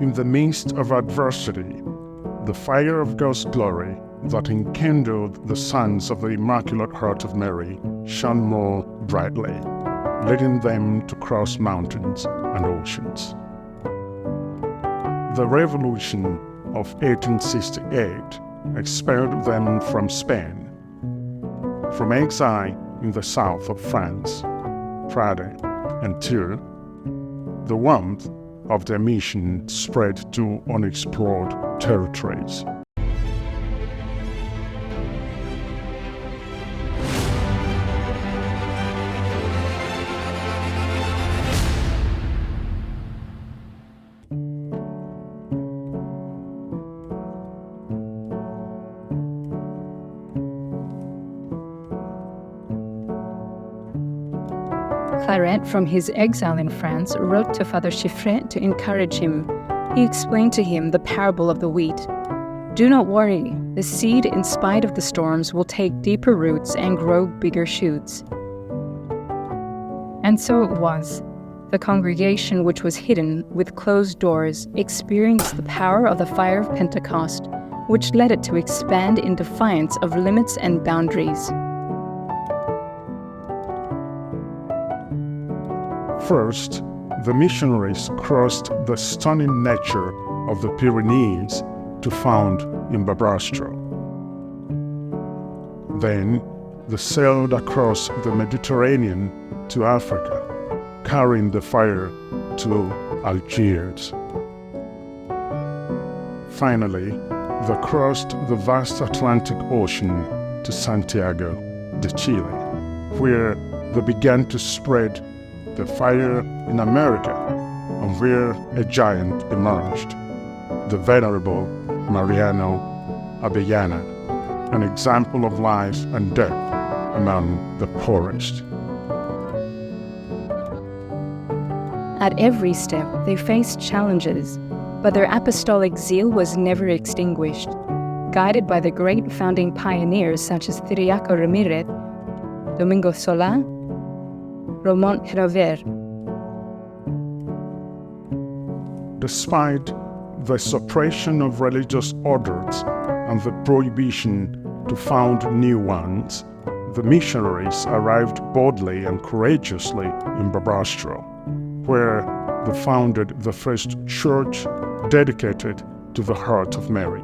in the midst of adversity, the fire of God's glory that enkindled the sons of the Immaculate Heart of Mary shone more brightly, leading them to cross mountains and oceans. The revolution of 1868 expelled them from Spain, from exile in the south of France, Prade, and Tours. The warmth of their mission spread to unexplored territories. Claret, from his exile in France, wrote to Father Chiffret to encourage him. He explained to him the parable of the wheat. Do not worry, the seed, in spite of the storms, will take deeper roots and grow bigger shoots. And so it was. The congregation, which was hidden with closed doors, experienced the power of the fire of Pentecost, which led it to expand in defiance of limits and boundaries. First, the missionaries crossed the stunning nature of the Pyrenees to found in Barbastro. Then, they sailed across the Mediterranean to Africa, carrying the fire to Algiers. Finally, they crossed the vast Atlantic Ocean to Santiago de Chile, where they began to spread the fire in America, and where a giant emerged, the venerable Mariano Avellana, an example of life and death among the poorest. At every step, they faced challenges, but their apostolic zeal was never extinguished. Guided by the great founding pioneers such as Ciriaco Ramirez, Domingo Sola, Ramon Rever. Despite the suppression of religious orders and the prohibition to found new ones, the missionaries arrived boldly and courageously in Barbastro, where they founded the first church dedicated to the Heart of Mary.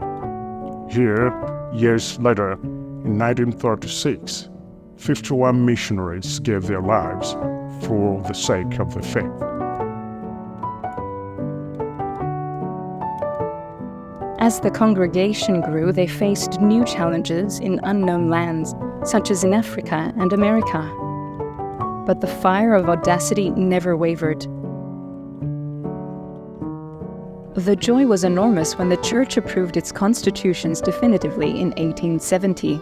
Here, years later, in 1936, 51 missionaries gave their lives for the sake of the faith. As the congregation grew, they faced new challenges in unknown lands, such as in Africa and America. But the fire of audacity never wavered. The joy was enormous when the Church approved its constitutions definitively in 1870.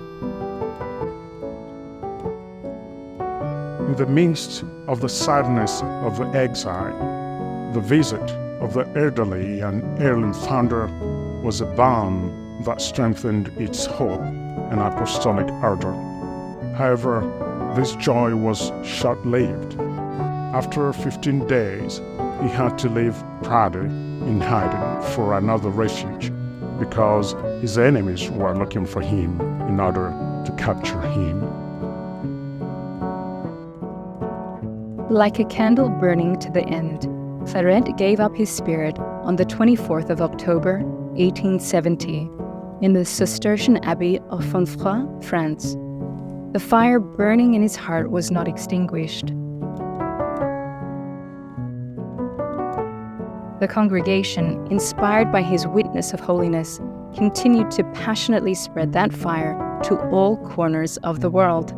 The midst of the sadness of the exile, the visit of the elderly and ailing founder was a balm that strengthened its hope and apostolic ardor. However, this joy was short lived. After 15 days, he had to leave Prade in hiding for another refuge because his enemies were looking for him in order to capture him. Like a candle burning to the end, Claret gave up his spirit on the 24th of October, 1870, in the Cistercian Abbey of Fontfroid, France. The fire burning in his heart was not extinguished. The congregation, inspired by his witness of holiness, continued to passionately spread that fire to all corners of the world.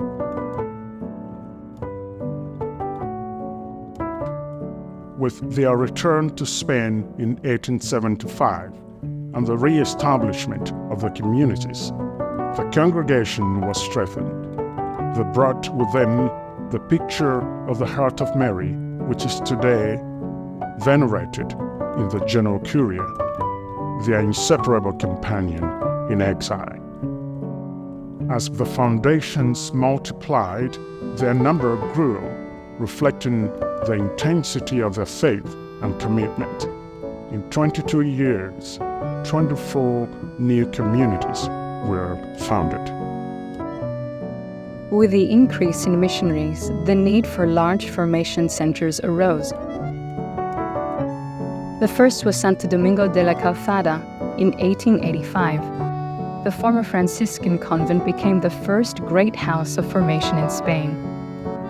With their return to Spain in 1875 and the re establishment of the communities, the congregation was strengthened. They brought with them the picture of the Heart of Mary, which is today venerated in the General Curia, their inseparable companion in exile. As the foundations multiplied, their number grew reflecting the intensity of their faith and commitment. in 22 years, 24 new communities were founded. With the increase in missionaries, the need for large formation centers arose. The first was Santo Domingo de la Calzada in 1885. The former Franciscan convent became the first great house of formation in Spain.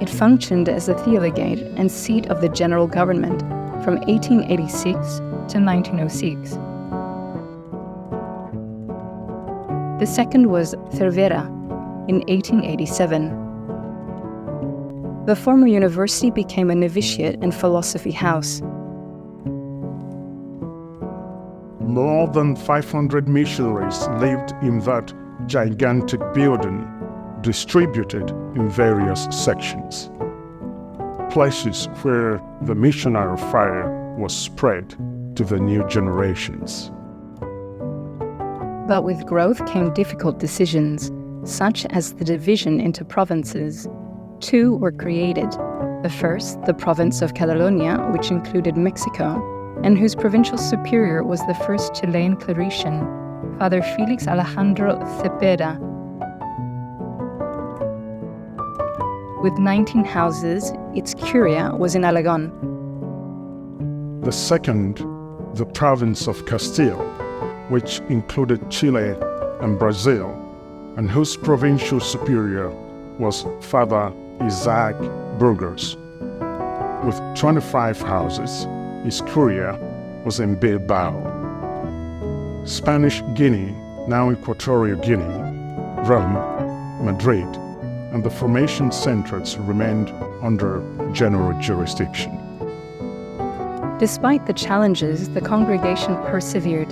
It functioned as the theologate and seat of the general government from 1886 to 1906. The second was Cervera in 1887. The former university became a novitiate and philosophy house. More than 500 missionaries lived in that gigantic building, distributed in various sections. Places where the missionary fire was spread to the new generations. But with growth came difficult decisions, such as the division into provinces. Two were created. The first, the province of Catalonia, which included Mexico, and whose provincial superior was the first Chilean clerician, Father Felix Alejandro Cepeda. With 19 houses, its curia was in Aragon. The second, the province of Castile, which included Chile and Brazil, and whose provincial superior was Father Isaac Burgers. With 25 houses, his curia was in Bilbao. Spanish Guinea, now Equatorial Guinea, Rome, Madrid, and the formation centers remained under general jurisdiction. Despite the challenges, the congregation persevered.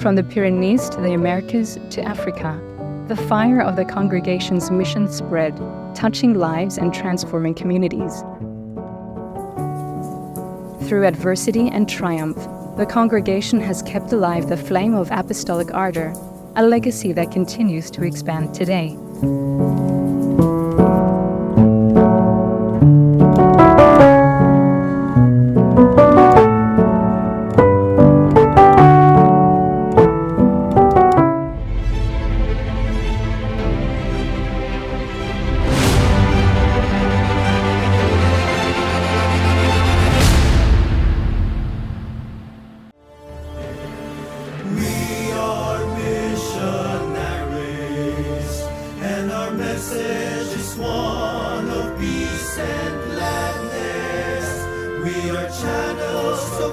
From the Pyrenees to the Americas to Africa, the fire of the congregation's mission spread, touching lives and transforming communities. Through adversity and triumph, the congregation has kept alive the flame of apostolic ardor, a legacy that continues to expand today. Message is one of peace and gladness. We are channels of